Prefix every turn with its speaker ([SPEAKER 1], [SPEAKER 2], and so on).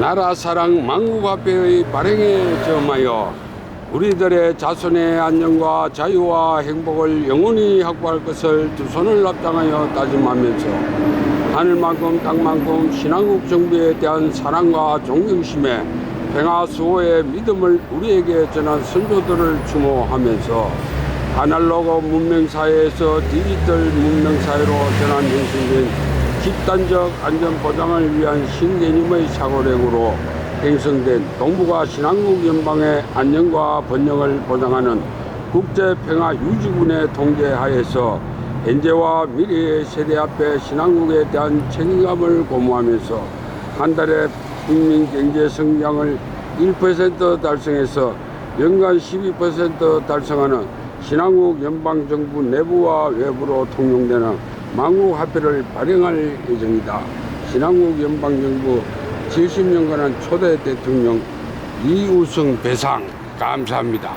[SPEAKER 1] 나라 사랑 망국화폐의 발행에 점하여 우리들의 자손의 안녕과 자유와 행복을 영원히 확보할 것을 두 손을 합장하여 다짐하면서 하늘만큼 땅만큼 신한국 정부에 대한 사랑과 존경심에 평화 수호의 믿음을 우리에게 전한 선조들을 추모하면서 아날로그 문명사회에서 디지털 문명사회로 전환 형성된 집단적 안전 보장을 위한 신개념의 사고력으로 형성된 동북아 신한국 연방의 안녕과 번영을 보장하는 국제평화 유지군의 통제하에서 현재와 미래의 세대 앞에 신한국에 대한 책임감을 고무하면서 한 달에 국민 경제 성장을 1% 달성해서 연간 12% 달성하는 신한국 연방정부 내부와 외부로 통용되는 망국화폐를 발행할 예정이다. 신한국 연방정부 70년간의 초대 대통령 이우승 배상 감사합니다.